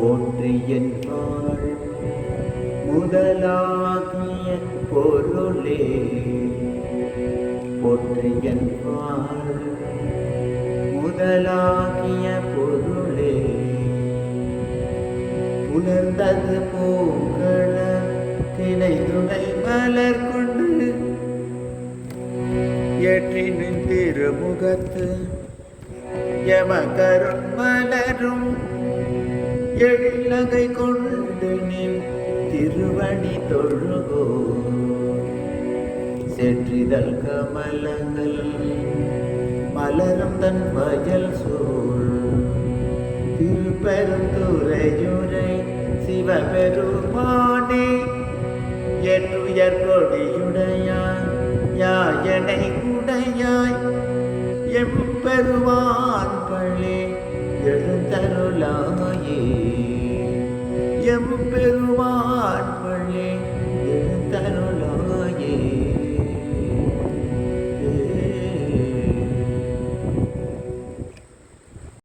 போற்றி முதலாகிய பொருளே. போற்றி முதலாகிய பொருளே. உணர்ந்தது பூக்கள திணை துணை மலர் கொண்டு. ஏற்றினின் திருமுகத்து யமகரும் மலரும் எழிலகை கொண்டு நின் திருவடி தொழுகோ. செற்றிதழ் கமலங்கள் மலரும் தன் வயல் சூழ். திருப்பெருந்துரையுரை சிவபெருமானே என்றுயர் கொடியுடையாய் யாயனை உடையாய் எம்பெருமான் பள்ளி എമ്പെരുമാൻ